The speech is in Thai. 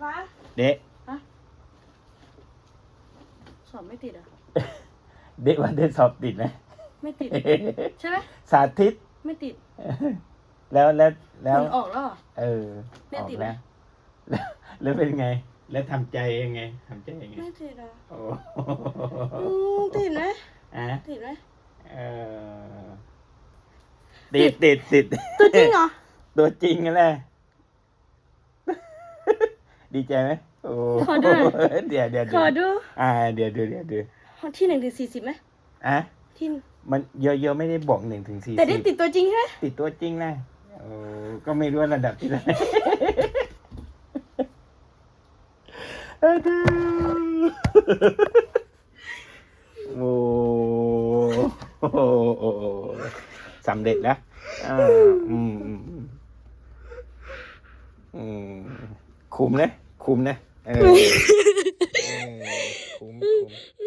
ฟ้าเด็กสอบไม่ติดเหรอะ เด็กว่าได้สอบติดไหมไม่ติด ใช่ไหมสาธิต ไม่ติดแล้วแล้วแล้ว ผลออกแล้วเหรอ เออไม่ออกติดไหม แล้วแล้วแล้วเป็นไง แล้วทำใจยังไงทำใจยังไง ไม่ติดอะโอ้อืมติดไหมอะติดไหมเออติดติดติดตัวจริงเหรอ ตัวจริงนั่นแหละ ดีใจไหมโอ้ขอดูหน่อย เดี๋ยวเดี๋ยวขเดี๋ยวอดูอ่า เดี๋ยวเดี๋ยวเดี๋ยวเดี๋ยวที่หนึ่งถึงสี่สิบไหมอะที่มันเยอะๆไม่ได้บอกหนึ่งถึงสี่แต่ได้สิบติดตัวจริงใช่ไหมติดตัวจริงนะโอ้ก็ไม่รู้ว่าระดับที่ไหนเอ้ยดูโอ้โหโอ้โหสำเร็จแล้วอ่าอืมอืมอืมอืมคุ้มนะ คุ้มนะเออเออคุ้มคุ้ม